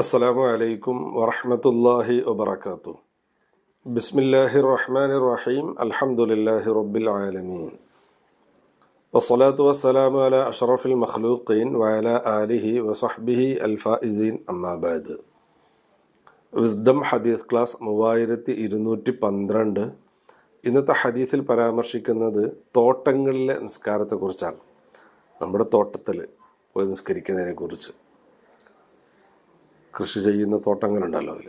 അസ്സലാമു അലൈക്കും വറഹമത്തല്ലാഹി വബർക്കാത്തു ബിസ്മില്ലാഹി റഹ്മാൻ റഹീം അൽഹംദുലില്ലാഹി റബ്ബിൽ ആലമീൻ വസ്സലാത്തു വസ്സലാമു അല അഷറഫുൽ മഖ്ലൂഖീൻ വയല ആലിഹി വസഹ്ബിഹി അൽഫായിസീൻ അമ്മാബാദ് വിസ്ഡം ഹദീസ് ക്ലാസ് മൂവായിരത്തി ഇരുന്നൂറ്റി പന്ത്രണ്ട്. ഇന്നത്തെ ഹദീസിൽ പരാമർശിക്കുന്നത് തോട്ടങ്ങളിലെ നിസ്കാരത്തെക്കുറിച്ചാണ്. നമ്മുടെ തോട്ടത്തിൽ പോയി നിസ്കരിക്കുന്നതിനെക്കുറിച്ച്. കൃഷി ചെയ്യുന്ന തോട്ടങ്ങളുണ്ടല്ലോ അതിൽ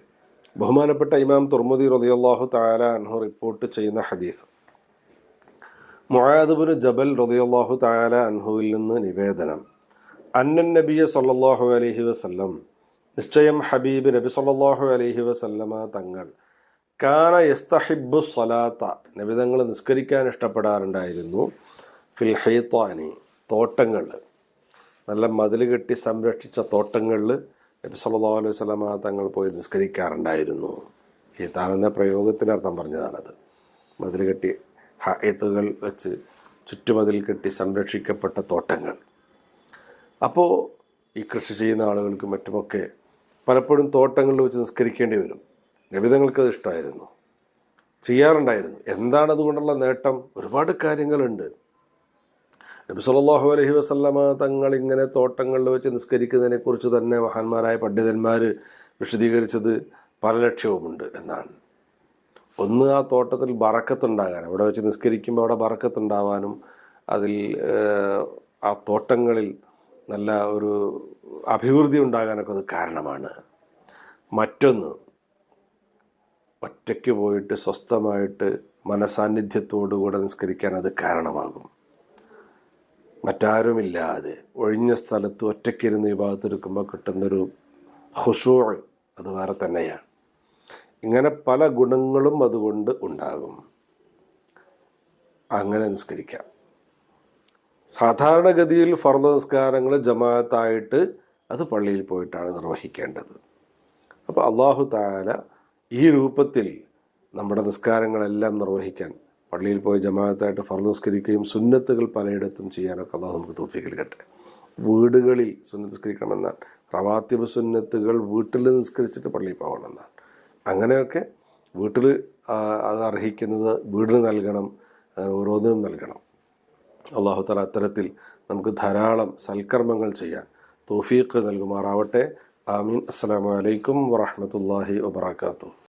ബഹുമാനപ്പെട്ട ഇമാം തുർമുദി റതിയല്ലാഹു താല അൻഹു റിപ്പോർട്ട് ചെയ്യുന്ന ഹദീസ്. മുആദുബിന് ജബൽ റതിയല്ലാഹു താല അൻഹുവിൽ നിന്ന് നിവേദനം. അന്നൻ നബിയ സല്ലല്ലാഹു അലഹി വസല്ലം നിശ്ചയം ഹബീബ് നബി സല്ലല്ലാഹു അലഹി വസല്ലമ തങ്ങൾ കാന യസ്തഹിബു സലാത്ത നബിതങ്ങൾ നിസ്കരിക്കാൻ ഇഷ്ടപ്പെടാറുണ്ടായിരുന്നു ഫിൽ ഹൈത്വാനി തോട്ടങ്ങളിൽ നല്ല മതിൽ കെട്ടി സംരക്ഷിച്ച തോട്ടങ്ങളിൽ നബി സല്ലല്ലാഹു അലൈഹി വസല്ലമ തങ്ങൾ പോയി നിസ്കരിക്കാറുണ്ടായിരുന്നു. ഹീത്താൻ എന്ന പ്രയോഗത്തിനർത്ഥം പറഞ്ഞതാണത്. മതിൽ കെട്ടി ഹയത്തുകൾ വെച്ച് ചുറ്റുമതിൽ കെട്ടി സംരക്ഷിക്കപ്പെട്ട തോട്ടങ്ങൾ. അപ്പോൾ ഈ കൃഷി ചെയ്യുന്ന ആളുകൾക്ക് മറ്റുമൊക്കെ പലപ്പോഴും തോട്ടങ്ങളിൽ വെച്ച് നിസ്കരിക്കേണ്ടി വരും. നബിതങ്ങൾക്ക് അത് ഇഷ്ടമായിരുന്നു. ചെയ്യാറുണ്ടായിരുന്നു. എന്താണ് അതുകൊണ്ടുള്ള നേട്ടം? ഒരുപാട് കാര്യങ്ങളുണ്ട്. നബി സല്ലല്ലാഹു അലഹി വസല്ലമ തങ്ങൾ ഇങ്ങനെ തോട്ടങ്ങളിൽ വെച്ച് നിസ്കരിക്കുന്നതിനെ കുറിച്ച് തന്നെ മഹാന്മാരായ പണ്ഡിതന്മാർ വിശദീകരിച്ചത് പല ലക്ഷ്യവുമുണ്ട് എന്നാണ്. ഒന്ന് ആ തോട്ടത്തിൽ ബറക്കത്തുണ്ടാകാൻ അവിടെ വെച്ച് നിസ്കരിക്കുമ്പോൾ അവിടെ ബറക്കത്തുണ്ടാവാനും അതിൽ ആ തോട്ടങ്ങളിൽ നല്ല ഒരു അഭിവൃദ്ധി ഉണ്ടാകാനൊക്കെ അത് കാരണമാണ്. മറ്റൊന്ന് ഒറ്റയ്ക്ക് പോയിട്ട് സ്വസ്ഥമായിട്ട് മനസാന്നിധ്യത്തോടുകൂടെ നിസ്കരിക്കാൻ അത് കാരണമാകും. മറ്റാരുമില്ലാതെ ഒഴിഞ്ഞ സ്ഥലത്ത് ഒറ്റയ്ക്കിരുന്ന് ഈ ഭാഗത്തെടുക്കുമ്പോൾ കിട്ടുന്നൊരു ഹുസൂ അത് വേറെ തന്നെയാണ്. ഇങ്ങനെ പല ഗുണങ്ങളും അതുകൊണ്ട് ഉണ്ടാകും. അങ്ങനെ നിസ്കരിക്കാം. സാധാരണഗതിയിൽ ഫർദ് നിസ്കാരങ്ങൾ ജമാഅത്തായിട്ട് അത് പള്ളിയിൽ പോയിട്ടാണ് നിർവഹിക്കേണ്ടത്. അപ്പോൾ അള്ളാഹു താല ഈ രൂപത്തിൽ നമ്മുടെ നിസ്കാരങ്ങളെല്ലാം നിർവഹിക്കാൻ പള്ളിയിൽ പോയി ജമാഅത്തായിട്ട് ഫർദസ്കരിക്കുകയും സുന്നത്തുകൾ പലയിടത്തും ചെയ്യാനൊക്കെ അള്ളാഹു നമുക്ക് തോഫിക്കൽ കട്ടെ വീടുകളിൽ സുന്നത്ത് നിസ്കരിക്കണമെന്നാണ് റവാത്തിബ് സുന്നത്തുകൾ വീട്ടിൽ നിസ്കരിച്ചിട്ട് പള്ളിയിൽ പോകണമെന്നാണ്. അങ്ങനെയൊക്കെ വീട്ടിൽ അത് അർഹിക്കുന്നത് വീടിന് നൽകണം ഓരോന്നിനും നൽകണം. അള്ളാഹു തല അത്തരത്തിൽ നമുക്ക് ധാരാളം സൽക്കർമ്മങ്ങൾ ചെയ്യാൻ തോഫീക്ക് നൽകുമാറാവട്ടെ. ആമീൻ. അസ്സലാമു അലൈക്കും വറഹ്മത്തുള്ളാഹി വബറകാതുഹു.